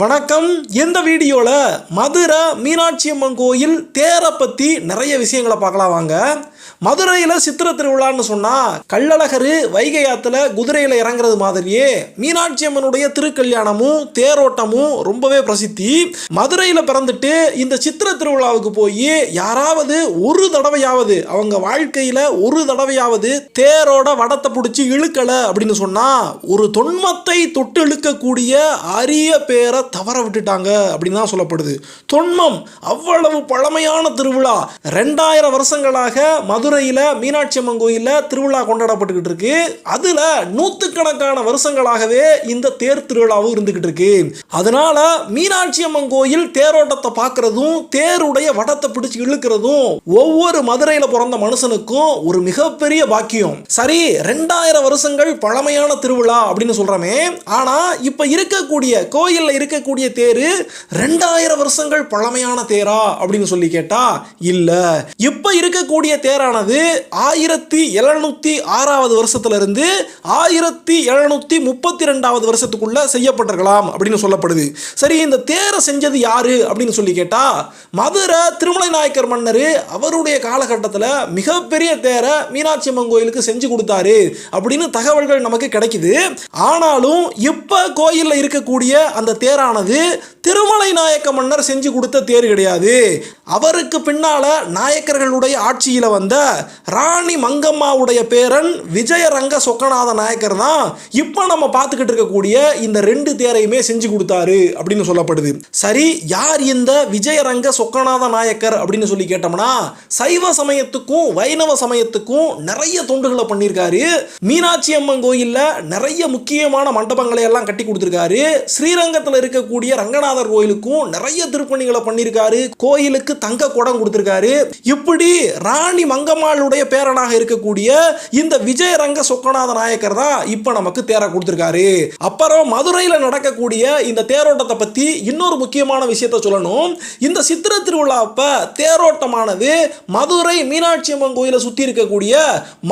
வணக்கம். இந்த வீடியோவில் மதுரை மீனாட்சி அம்மன் கோயில் தேரை பற்றி நிறைய விஷயங்களை பார்க்கலாம் வாங்க. மதுரையில் சித்திர திருவிழான்னு சொன்னால் கள்ளழகர் வைகை ஆற்றுல குதிரையில் இறங்குறது மாதிரியே மீனாட்சி அம்மனுடைய திருக்கல்யாணமும் தேரோட்டமும் ரொம்பவே பிரசித்தி. மதுரையில் பிறந்துட்டு இந்த சித்திர திருவிழாவுக்கு போய் யாராவது ஒரு தடவையாவது அவங்க வாழ்க்கையில் ஒரு தடவையாவது தேரோட வடத்தை பிடிச்சி இழுக்கலை அப்படின்னு சொன்னால் ஒரு தொன்மத்தை தொட்டு இழுக்கக்கூடிய அரிய பேரை தவற விட்டுட்டாங்க அப்படின்னு தான் சொல்லப்படுது. தொன்மம் அவ்வளவு பழமையான திருவிழா. ரெண்டாயிரம் வருஷங்களாக மதுரையில் மீனாட்சி அம்மன் கோயிலில் திருவிழா கொண்டாடப்பட்டுக்கிட்டு இருக்கு. அதில் நூற்றுக்கணக்கான வருஷங்களாகவே இந்த தேர் திருவிழாவும் இருந்துக்கிட்டு இருக்கு. அதனால மீனாட்சி அம்மன் கோயில் தேரோட்டத்தை பார்க்கறதும் தேருடைய வடத்தை பிடிச்சு இழுக்கிறதும் ஒவ்வொரு மதுரையில் பிறந்த மனுஷனுக்கும் ஒரு மிகப்பெரிய பாக்கியம். சரி ரெண்டாயிரம் வருஷங்கள் பழமையான திருவிழா அப்படின்னு சொல்றோமே. ஆனா இப்ப இருக்கக்கூடிய கோயில்ல இருக்கக்கூடிய தேர் ரெண்டாயிரம் வருஷங்கள் பழமையான தேரா அப்படின்னு சொல்லி கேட்டா இல்ல. இப்போ இருக்கக்கூடிய தேரான ஆனது ஆயிரத்தி எழுநூத்தி ஆறாவது வருஷத்துலேருந்து இருந்து ஆயிரத்தி எழுநூத்தி முப்பத்தி ரெண்டாவது வருஷத்துக்குள்ள செய்யப்பட்டிருக்கலாம் அப்படின்னு சொல்லப்படுது. சரி இந்த தேரை செஞ்சது யாரு அப்படின்னு சொல்லி கேட்டா மதுரை திருமலை நாயக்கர் மன்னர் அவருடைய காலகட்டத்தில் மிகப்பெரிய தேரை மீனாட்சி அம்மன் கோயிலுக்கு செஞ்சு கொடுத்தாரு அப்படின்னு தகவல்கள் நமக்கு கிடைக்குது. ஆனாலும் இப்போ கோயிலில் இருக்கக்கூடிய அந்த தேரானது திருமலை நாயக்க மன்னர் செஞ்சு கொடுத்த தேர் கிடையாது. அவருக்கு பின்னால நாயக்கர்களுடைய ஆட்சியில் வந்த ராணி மங்கம்மாவுடைய பேரன் விஜயரங்க சொக்கநாத நாயக்கர் தான் இப்போ நம்ம பார்த்துக்கிட்டு இருக்கக்கூடிய இந்த ரெண்டு தேரையுமே செஞ்சு கொடுத்தாரு அப்படின்னு சொல்லப்படுது. சரி யார் இந்த விஜயரங்க சொக்கநாத நாயக்கர் அப்படின்னு சொல்லி கேட்டோம்னா சைவ சமயத்துக்கும் வைணவ சமயத்துக்கும் நிறைய தொண்டுகளை பண்ணியிருக்காரு. மீனாட்சி அம்மன் கோயிலில் நிறைய முக்கியமான மண்டபங்களை எல்லாம் கட்டி கொடுத்துருக்காரு. ஸ்ரீரங்கத்தில் இருக்கக்கூடிய ரங்கநாதர் கோயிலுக்கும் நிறைய திருப்பணிகளை பண்ணியிருக்காரு. கோயிலுக்கு தங்க குடம் கொடுத்துருக்காரு. இப்படி ராணி மங்கம்மாளுடைய பேரனாக இருக்கக்கூடிய இந்த விஜயரங்க சொக்கநாத நாயக்கர் தான் இப்போ நமக்கு தேரை கொடுத்துருக்காரு. அப்புறம் மதுரையில் நடக்கக்கூடிய இந்த தேரோட்டத்தை பற்றி இன்னொரு முக்கியமான விஷயத்த சொல்லணும். இந்த சித்திர திருவிழா அப்ப தேரோட்டமானது மதுரை மீனாட்சி அம்மன் கோயிலை சுற்றி இருக்கக்கூடிய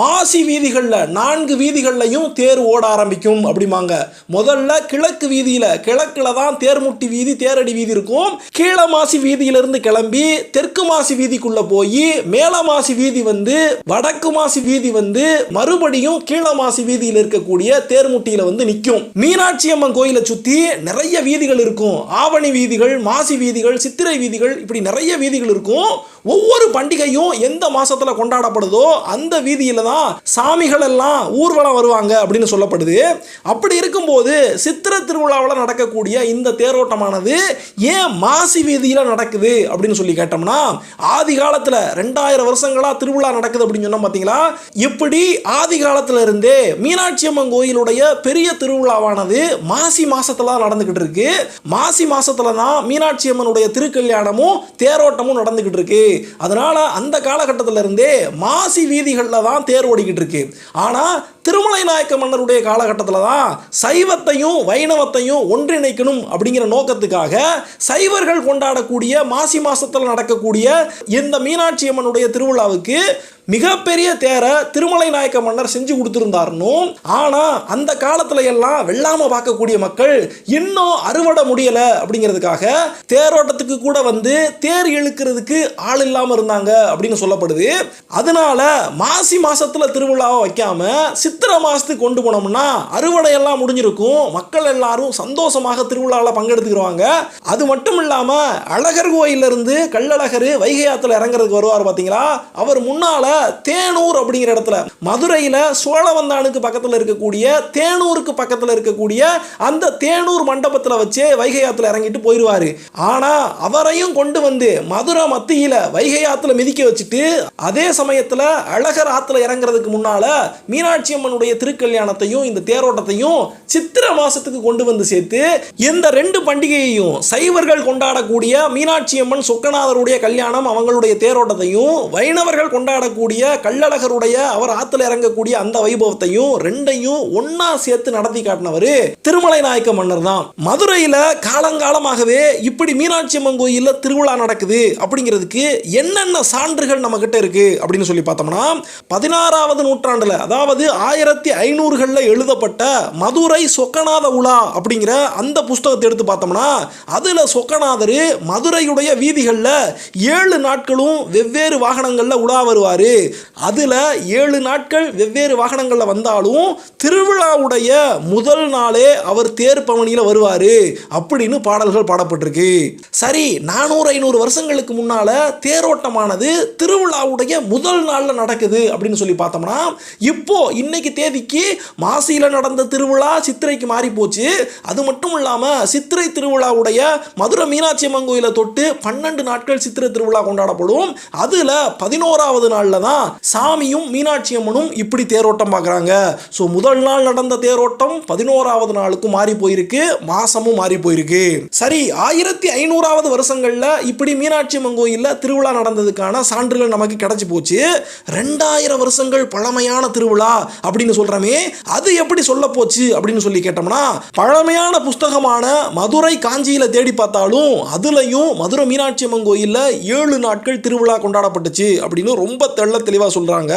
மாசி வீதிகளில் நான்கு வீதிகள்லையும் தேர் ஓட ஆரம்பிக்கும் அப்படிம்பாங்க. முதல்ல கிழக்கு வீதியில் கிழக்கில் தான் தேர்முட்டி வீதி தேரடி வீதி இருக்கும். கீழ மாசி வீதியிலிருந்து கிளம்பி தெற்கு மாசி வீதிக்குள்ள போய் மேல மாசி வீதி வந்து வடக்கு மாசி வீதி வந்து மறுபடியும் கீழ மாசி வீதியில் இருக்கக்கூடிய தேர்முட்டியில வந்து நிற்கும் மீனாட்சி அம்மன் கோயிலை சுற்றி நிறைய வீதிகள் இருக்கும். ஆவணி வீதிகள் மாசி வீதிகள் சித்திரை வீதிகள் இப்படி நிறைய வீதிகள் இருக்கும். ஒவ்வொரு பண்டிகையும் எந்த மாசத்துல கொண்டாடப்படுதோ அந்த வீதியில தான் சாமிகள் எல்லாம் ஊர்வலம் வருவாங்க அப்படின்னு சொல்லப்படுது. அப்படி இருக்கும்போது சித்திர திருவிழாவில் நடக்கக்கூடிய இந்த தேரோட்டமானது ஏன் மாசி வீதியில் நடக்குது அப்படின்னு சொல்லி கேட்டோம்னா ஆதி காலத்தில் ரெண்டாயிரம் வருஷங்களா திருவிழா நடக்குது அப்படின்னு சொன்னோம் பார்த்தீங்களா இப்படி ஆதி காலத்துல இருந்தே மீனாட்சி அம்மன் கோயிலுடைய பெரிய திருவிழாவானது மாசி மாசத்துல நடந்துகிட்டு இருக்கு. மாசி மாசத்துல தான் மீனாட்சி அம்மனுடைய திருக்கல்யாணமும் தேரோட்டமும் நடந்துகிட்டு இருக்கு. அதனால அந்த காலகட்டத்திலிருந்தே மாசி வீதிகளில் தான் தேர் ஓடிக்கிட்டு இருக்கு. ஆனால் திருமலை நாயக்க மன்னருடைய காலகட்டத்தில் தான் சைவத்தையும் வைணவத்தையும் ஒன்றிணைக்கணும் அப்படிங்கிற நோக்கத்துக்காக சைவர்கள் கொண்டாடக்கூடிய மாசி மாசத்தில் நடக்கக்கூடிய இந்த மீனாட்சி அம்மனுடைய திருவிழாவுக்கு மிகப்பெரிய தேரை திருமலை நாயக்க மன்னர் செஞ்சு கொடுத்துருந்தாருனும் ஆனால் அந்த காலத்துல எல்லாம் வெள்ளாமல் பார்க்கக்கூடிய மக்கள் இன்னும் அறுவடை முடியலை அப்படிங்கிறதுக்காக தேரோட்டத்துக்கு கூட வந்து தேர் இழுக்கிறதுக்கு ஆள் இல்லாமல் இருந்தாங்க அப்படின்னு சொல்லப்படுது. அதனால மாசி மாசத்துல திருவிழாவை வைக்காம சித்திர மாதத்துக்கு கொண்டு போனோம்னா அறுவடை எல்லாம் முடிஞ்சிருக்கும். மக்கள் எல்லாரும் சந்தோஷமாக திருவிழாவில் பங்கெடுத்துக்கிடுவாங்க அது மட்டும் இல்லாமல் அழகர் கோயில்ல இருந்து கள்ளழகர் வைகை ஆற்றுல இறங்குறதுக்கு வருவார் பார்த்தீங்களா அவர் முன்னால் தேனூர் அப்படிங்கிற இடத்துல மதுரையில் சோழவந்தானுக்கு பக்கத்தில் இருக்கக்கூடிய தேனூருக்கு பக்கத்தில் இருக்கக்கூடிய அந்த தேனூர் மண்டபத்தில் வச்சு வைகை ஆற்றுல இறங்கிட்டு போயிடுவார் ஆனால் அவரையும் கொண்டு வந்து மதுரை மத்தியில் வைகை ஆற்றுல மிதிக்க வச்சுட்டு அதே சமயத்தில் அழகர் ஆற்றுல இறங்குறதுக்கு முன்னால் மீனாட்சி அம்மனுடைய திருக்கல்யாணத்தையும் இந்த தேரோட்டத்தையும் சித்திர மாசத்துக்கு கொண்டு வந்து சேர்த்து இந்த ரெண்டு பண்டிகையையும் சைவர்கள் கொண்டாடக்கூடிய மீனாட்சி அம்மன் சொக்கநாதருடைய கல்யாணம் அவங்களுடைய தேரோட்டத்தையும் வைணவர்கள் கொண்டாடக்கூடிய கள்ளழகருடைய அவர் ஆத்துல இறங்கக்கூடிய அந்த வைபவத்தையும் ரெண்டையும் ஒன்னா சேர்த்து நடத்தி காட்டினவர் திருமலை நாயக்க மன்னர் தான். மதுரையில காலங்காலமாகவே இப்படி மீனாட்சி அம்மன் கோயிலில் திருவிழா நடக்குது அப்படிங்கிறதுக்கு என்னென்ன சான்றுகள் நம்ம கிட்ட இருக்கு அப்படின்னு சொல்லி பார்த்தோம்னா பதினாறாவது நூற்றாண்டுல அதாவது ஆயிரத்தி ஆயிரத்தி ஐநூறுகளில் எழுதப்பட்ட மதுரை சொக்கநாத உலா அப்படிங்கிற அந்த புஸ்தகத்தை எடுத்து பார்த்தோம்னா அதில் சொக்கநாதர் மதுரையுடைய வீதிகளில் ஏழு நாட்களும் வெவ்வேறு வாகனங்களில் உலா வருவார். அதில் ஏழு நாட்கள் வெவ்வேறு வாகனங்களில் வந்தாலும் திருவிழாவுடைய முதல் நாளே அவர் தேர் பவனியில் வருவார் அப்படின்னு பாடல்கள் பாடப்பட்டிருக்கு. சரி நானூறு ஐநூறு வருஷங்களுக்கு முன்னால் தேரோட்டமானது திருவிழாவுடைய முதல் நாளில் நடக்குது அப்படின்னு சொல்லி பார்த்தோம்னா இப்போ இன்னைக்கு தேதிக்கு மாசியில் நடந்த திருவிழா சித்திரைக்கு மாறி போச்சு. அது மட்டும் இல்லாமல் சித்திரை திருவிழாவுடைய மதுரை மீனாட்சி அம்மன் கோயிலை தொட்டு பன்னெண்டு நாட்கள் சித்திரை திருவிழா கொண்டாடப்படும். அதில் பதினோராவது நாளில் தான் சாமியும் மீனாட்சி அம்மனும் இப்படி தேரோட்டம் பார்க்குறாங்க. ஸோ முதல் நாள் நடந்த தேரோட்டம் பதினோராவது நாளுக்கும் மாறி போயிருக்கு மாசமும் மாறி போயிருக்கு. சரி ஆயிரத்தி ஐநூறாவது வருஷங்களில் இப்படி மீனாட்சி அம்மன் கோயிலில் திருவிழா நடந்ததுக்கான சான்றுகள் நமக்கு கிடைச்சி போச்சு. ரெண்டாயிரம் வருஷங்கள் பழமையான திருவிழா. அப்படின்னு சொல்கிறோமே அது எப்படி சொல்ல போச்சு அப்படின்னு சொல்லி கேட்டோம்னா பழமையான புஸ்தகமான மதுரை காஞ்சியில் தேடி பார்த்தாலும் அதுலேயும் மதுரை மீனாட்சி அம்மன் கோயிலில் ஏழு நாட்கள் திருவிழா கொண்டாடப்பட்டுச்சு அப்படின்னு ரொம்ப தெள்ள தெளிவாக சொல்கிறாங்க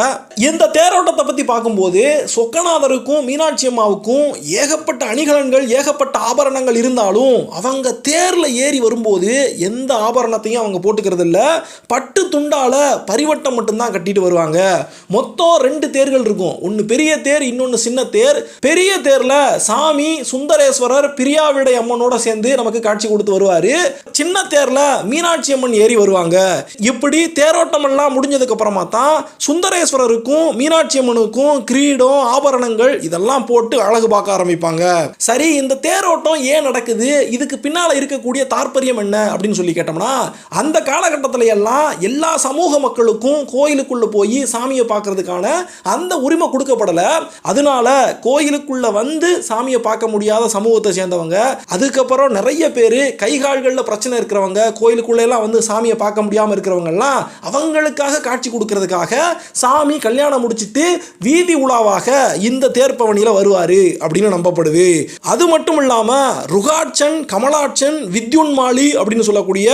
இந்த தேரோட்டத்தை பற்றி பார்க்கும்போது சொக்கநாதருக்கும் மீனாட்சி அம்மாவுக்கும் ஏகப்பட்ட அணிகலன்கள் ஏகப்பட்ட ஆபரணங்கள் இருந்தாலும் அவங்க தேரில் ஏறி வரும்போது எந்த ஆபரணத்தையும் அவங்க போட்டுக்கிறது இல்லை பட்டு துண்டால பரிவட்டம் மட்டும்தான் கட்டிட்டு வருவாங்க. மொத்தம் ரெண்டு தேர்கள் இருக்கும். ஒன்று பெரிய தேர் இன்னொன்று சின்ன தேர். பெரிய தேரில் சாமி சுந்தரேஸ்வரர் பிரியாவிடை அம்மனோட சேர்ந்து நமக்கு காட்சி கொடுத்து வருவார். சின்ன தேரில் மீனாட்சி அம்மன் ஏறி வருவாங்க. இப்படி தேரோட்டம் எல்லாம் முடிஞ்சதுக்கு அப்புறமா தான் சுந்தரேஸ்வரருக்கும் மீனாட்சி அம்மனுக்கும் கிரீடம் ஆபரணங்கள் இதெல்லாம் போட்டு அழகு பார்க்க ஆரம்பிப்பாங்க. சரி இந்த தேரோட்டம் ஏன் நடக்குது? இதுக்கு பின்னால் இருக்கக்கூடிய தாற்பயம் என்ன? அப்படின்னு சொல்லி கேட்டோம்னா அந்த காலகட்டத்தில் எல்லாம் எல்லா சமூக மக்களுக்கும் கோயிலுக்குள்ள போய் சாமியை பார்க்கறதுக்கான அந்த உரிமை கொடுக்கப்படலை அதனால கோயிலுக்குள்ளே வந்து சாமியை பார்க்க முடியாத சமூகத்தை சேர்ந்தவங்க அதுக்கப்புறம் நிறைய பேர் கைகால்களில் பிரச்சனை இருக்கிறவங்க கோயிலுக்குள்ளெல்லாம் வந்து சாமியை பார்க்க முடியாமல் இருக்கிறவங்கெல்லாம் அவங்களுக்காக காட்சி கொடுக்கறதுக்காக சாமி கல்யாணம் முடிச்சுட்டு வீதி உலாவாக இந்த தேர்ப்பவனியில் வருவார் அப்படின்னு நம்பப்படுது. அது மட்டும் இல்லாமல் ருகாட்சன் கமலாட்சன் வித்யுன்மாலி அப்படின்னு சொல்லக்கூடிய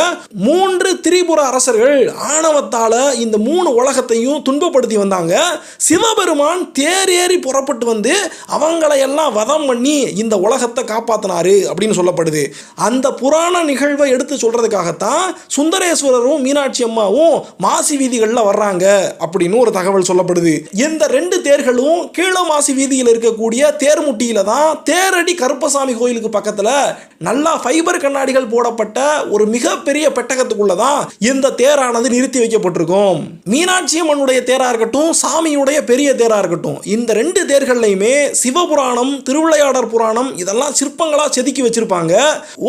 மூன்று திரிபுர அரசர்கள் ஆணவத்தால் இந்த மூணு உலகத்தையும் துன்பப்படுத்தி வந்தாங்க. சிவபெருமான் தேர் தேரேறி புறப்பட்டு வந்து அவங்களையெல்லாம் வதம் பண்ணி இந்த உலகத்தை காப்பாற்றினாரு அப்படின்னு சொல்லப்படுது. அந்த புராண நிகழ்வை எடுத்து சொல்றதுக்காகத்தான் சுந்தரேஸ்வரரும் மீனாட்சி அம்மாவும் மாசி வீதிகளில் வர்றாங்க அப்படின்னு ஒரு தகவல் சொல்லப்படுது. இந்த ரெண்டு தேர்களும் கீழ மாசி வீதியில் இருக்கக்கூடிய தேர்முட்டியில தான் தேரடி கருப்பசாமி கோயிலுக்கு பக்கத்தில் நல்லா ஃபைபர் கண்ணாடிகள் போடப்பட்ட ஒரு மிகப்பெரிய பெட்டகத்துக்குள்ள தான் இந்த தேரானது நிறுத்தி வைக்கப்பட்டிருக்கும். மீனாட்சி அம்மனுடைய தேராக இருக்கட்டும் சாமியுடைய பெரிய தேராக இருக்கட்டும். இந்த ரெண்டு தேர்கள்லையுமே சிவபுராணம் திருவிளையாடற் புராணம் இதெல்லாம் சிற்பங்களாக செதுக்கி வச்சிருப்பாங்க.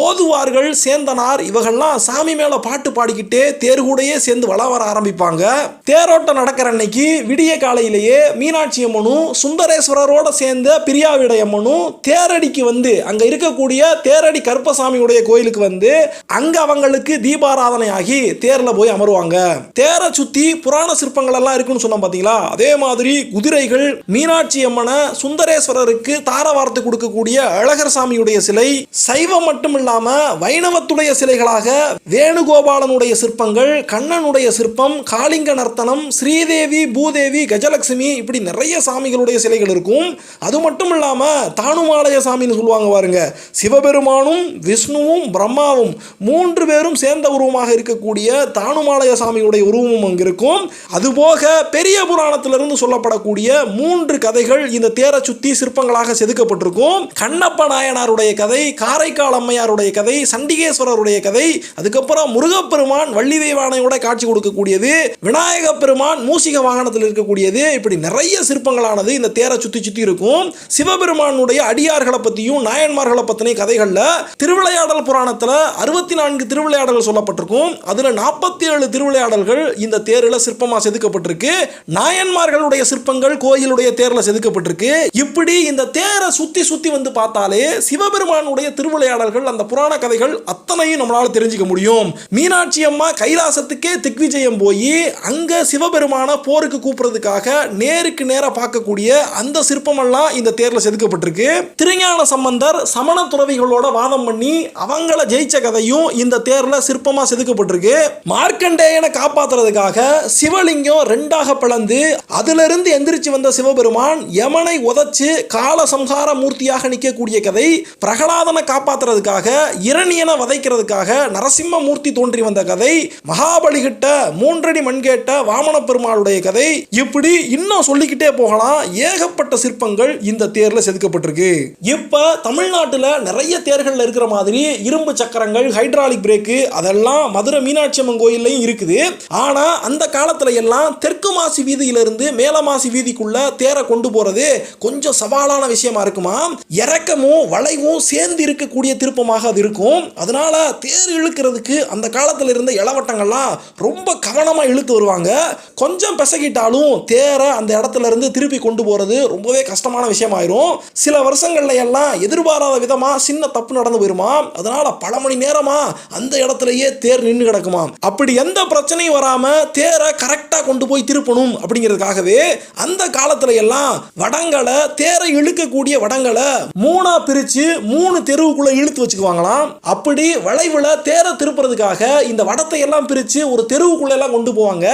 ஓதுவார்கள் சேந்தனார் இவங்கெல்லாம் சாமி மேலே பாட்டு பாடிக்கிட்டே தேர் கூடையே சேர்ந்து வள வர ஆரம்பிப்பாங்க. தேரோட்டம் நடக்கிற அன்னைக்கு விடிய காலையிலேயே மீனாட்சி அம்மனும் சுந்தரேஸ்வரரோட சேர்ந்த பிரியாவிடை அம்மனும் தேரடிக்கு வந்து அங்கே இருக்கக்கூடிய தேரடி கருப்பசாமியுடைய கோயிலுக்கு வந்து அங்கே அவங்களுக்கு தீபாராதனை ஆகி தேரில் போய் அமருவாங்க. தேரை சுற்றி புராண சிற்பங்கள் எல்லாம் இருக்குன்னு சொன்னோம் பார்த்தீங்களா அதே மாதிரி குதிரைகள் மீனாட்சி அம்மனை சுந்தரேஸ்வரருக்கு தாரவார்த்து கொடுக்கக்கூடிய அழகர் சாமியுடைய சிலை சைவம் மட்டும் இல்லாம வைணவத்துடைய சிலைகளாக வேணுகோபாலனுடைய சிற்பங்கள் கண்ணனுடைய சிற்பம் காளிங்க நர்த்தனம் ஸ்ரீதேவி பூதேவி கஜலட்சுமி இப்படி நிறைய சாமிகளுடைய சிலைகள் இருக்கும். அது மட்டும் இல்லாம தானுமாலய சாமின்னு சொல்லுவாங்க பாருங்க சிவபெருமானும் விஷ்ணுவும் பிரம்மாவும் மூன்று பேரும் சேர்ந்த உருவமாக இருக்கக்கூடிய தானுமாலய சாமியுடைய உருவமும் அங்கிருக்கும். அதுபோக பெரிய புராணத்திலிருந்து சொல்லப்படக்கூடிய மூன்று கதைகள் இந்த தேரை சுத்தி சிற்பங்களாக செதுக்கப்பட்டிருக்கும். கண்ணப்ப நாயனாருடைய கதை காரைக்கால் அம்மையாருடைய கதை சண்டிகேஸ்வரருடைய கதை அதுக்கப்புறம் முருகப்பெருமான் வள்ளி தெய்வானையோட காட்சி கொடுக்கக்கூடியது விநாயக பெருமான் மூசிக வாகனத்தில் இருக்கக்கூடியது இப்படி நிறைய சிற்பங்களானது இந்த தேரை சுத்தி சுத்தி இருக்கும். சிவபெருமானுடைய அடியார்களை பற்றியும் நாயன்மார்களை பற்றின கதைகளில் திருவிளையாடல் புராணத்தில் அறுபத்தி நான்கு திருவிளையாடல்கள் சொல்லப்பட்டிருக்கும். அதில் நாற்பத்தி ஏழு திருவிளையாடல்கள் இந்த தேரில் சிற்பமாக செதுக்கப்பட்டிருக்கு. நாயன்மார்களுடைய சிற்பங்கள் கோயிலுடைய தேரில் செதுக்கப்பட்டிருக்கு. இப்படி இந்த தேரை சுத்தி சுத்தி வந்து பார்த்தாலே சிவபெருமானுடைய திருவிளையாடல்கள் அந்த புராண கதைகள் அத்தனையும் நம்மளால தெரிஞ்சுக்க முடியும். மீனாட்சி அம்மா கைலாசத்துக்கே திக்விஜயம் போய் அங்க சிவபெருமான போருக்கு கூப்பிடுறதுக்காக நேருக்கு நேரா பார்க்கக்கூடிய அந்த சிற்பமெல்லாம் இந்த தேர்ல செதுக்கப்பட்டிருக்கு. திருஞான சம்பந்தர் சமண துறவிகளோட வாதம் பண்ணி அவங்கள ஜெயிச்ச கதையும் இந்த தேர்ல சிற்பமா செதுக்கப்பட்டிருக்கு. மார்க்கண்டேயனை காப்பாத்துறதுக்காக சிவலிங்கம் ரெண்டாக பிளந்து அதிலிருந்து எந்திரிச்சு வந்த சிவ சிவபெருமான் யமனை உதைச்சு காலசம்ஹார மூர்த்தியாக நிற்கக்கூடிய கதை பிரகலாதனை காப்பாத்துறதுக்காக இரணியனை வதைக்கிறதுக்காக நரசிம்ம மூர்த்தி தோன்றி வந்த கதை மகாபலி கிட்ட மூன்றடி மண் கேட்ட வாமன பெருமாளுடைய கதை இப்படி இன்னும் சொல்லிக்கிட்டே போகலாம். ஏகப்பட்ட சிற்பங்கள் இந்த தேர்ல செதுக்கப்பட்டிருக்கு. இப்ப தமிழ்நாட்டுல நிறைய தேர்கள்ல இருக்கிற மாதிரி இரும்பு சக்கரங்கள் ஹைட்ராலிக் பிரேக்கு அதெல்லாம் மதுரை மீனாட்சி அம்மன் கோயில்லையும் இருக்குது. ஆனா அந்த காலத்துல எல்லாம் தெற்கு மாசி வீதியிலிருந்து மேலமாசி வீதிக்குள்ள தேரை கொண்டு போறது கொஞ்சம் சவாலான விஷயமா இருக்குமா? இறக்கமும் வளைவும் சேர்ந்து இருக்கக்கூடிய திருப்பமாக அது இருக்கும். அதனால தேர் இழுக்கிறதுக்கு அந்த காலத்தில் இருந்த இளவட்டங்கள்லாம் ரொம்ப கவனமா இழுத்து வருவாங்க. கொஞ்சம் பிசகிட்டாலும் தேரை அந்த இடத்துல இருந்து திருப்பி கொண்டு போறது ரொம்பவே கஷ்டமான விஷயமாயிரும். சில வருஷங்கள்ல எல்லாம் எதிர்பாராத விதமா சின்ன தப்பு நடந்து போயிருமா? அதனால பல மணி நேரமா அந்த இடத்துலயே தேர் நின்று கிடக்குமா? அப்படி எந்த பிரச்சனையும் வராம தேரை கரெக்டா கொண்டு போய் திருப்பணும் அப்படிங்கிறதுக்காகவே அந்த காலத்துல எல்லாம் வடங்களை தேரை இழுக்கக்கூடிய வடங்களை மூணா பிரிச்சு மூணு தெருவுக்குள்ள இழுத்து வச்சுக்குவாங்களாம். அப்படி வளைவுல தேரை திருப்புறதுக்காக இந்த வடத்தை எல்லாம் பிரிச்சு ஒரு தெருவுக்குள்ள எல்லாம் கொண்டு போவாங்க.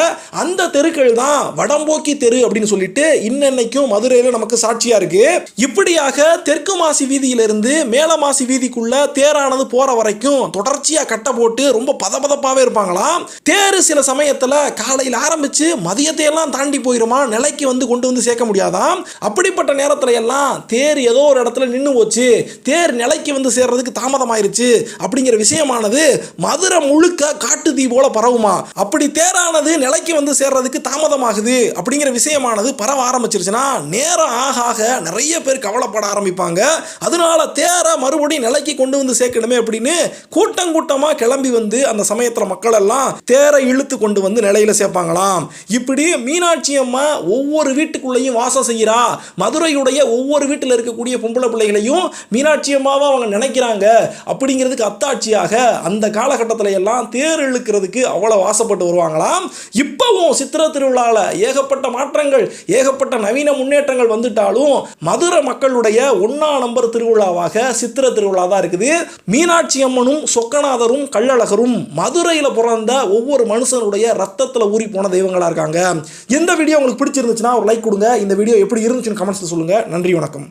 அந்த தெருக்கள் தான் வடம்போக்கி தெரு அப்படின்னு சொல்லிட்டு இன்னன்னைக்கும் மதுரையில நமக்கு சாட்சியா இருக்கு. இப்படியாக தெற்கு மாசி வீதியிலிருந்து மேல மாசி வீதிக்குள்ள தேரானது போற வரைக்கும் தொடர்ச்சியா கட்டை போட்டு ரொம்ப பதபதப்பாவே இருப்பாங்களாம். தேரு சில சமயத்துல காலையில் ஆரம்பிச்சு மதியத்தை எல்லாம் தாண்டி போயிருமா நிலைக்கு வந்து கொண்டு வந்து சேர்க்க முடியாதாம்? அப்படிப்பட்ட நேரத்துல எல்லாம் தேர் ஏதோ ஒரு இடத்துல நின்று போச்சு. தேர் நிலைக்கு வந்து சேர்றதுக்கு தாமதமாயிருச்சு. அப்படிங்கிற விஷயமானது மதுரை முழுக்க காட்டு தீ போல பரவுமா? அப்படி தேரானது நிலைக்கு வந்து சேர்றதுக்கு தாமதமாகுது. அப்படிங்கிற விஷயமானது பரவ ஆரம்பிச்சிருச்சுன்னா நேரம் ஆக ஆக நிறைய பேர் கவலைப்பட ஆரம்பிப்பாங்க. அதனால தேரை மறுபடியும் நிலைக்கு கொண்டு வந்து சேர்க்கணுமே அப்படின்னு கூட்டம் கூட்டமாக கிளம்பி வந்து அந்த சமயத்துல மக்கள் எல்லாம் தேரை இழுத்து கொண்டு வந்து நிலையில சேர்ப்பாங்களாம். இப்படி மீனாட்சி அம்மா ஒவ்வொரு வீட்டுக்குள்ளேயும் வாசம் செய்கிறா. மதுரையுடைய ஒவ்வொரு வீட்டில் இருக்கக்கூடிய பொம்பளை பிள்ளைகளையும் மீனாட்சி அம்மாவை அவங்க நினைக்கிறாங்க. அப்படிங்கிறதுக்கு அத்தாட்சியாக அந்த காலகட்டத்தில் எல்லாம் தேர் இழுக்கிறதுக்கு அவ்வளோ ஆசைப்பட்டு வருவாங்களாம். இப்போவும் சித்திர திருவிழாவில் ஏகப்பட்ட மாற்றங்கள் ஏகப்பட்ட நவீன முன்னேற்றங்கள் வந்துட்டாலும் மதுரை மக்களுடைய ஒன்றா நம்பர் திருவிழாவாக சித்திர திருவிழா தான் இருக்குது. மீனாட்சி அம்மனும் சொக்கநாதரும் கள்ளழகரும் மதுரையில் பிறந்த ஒவ்வொரு மனுஷனுடைய ரத்தத்தில் ஊறி போன தெய்வங்களாக இருக்காங்க. இந்த வீடியோ உங்களுக்கு பிடிச்சிருந்துச்சுன்னா ஒரு லைக் கொடுங்க. இந்த வீடியோ எப்படி இருந்துச்சுன்னு கமெண்ட்ஸில் சொல்லுங்கள் நன்றி வணக்கம்.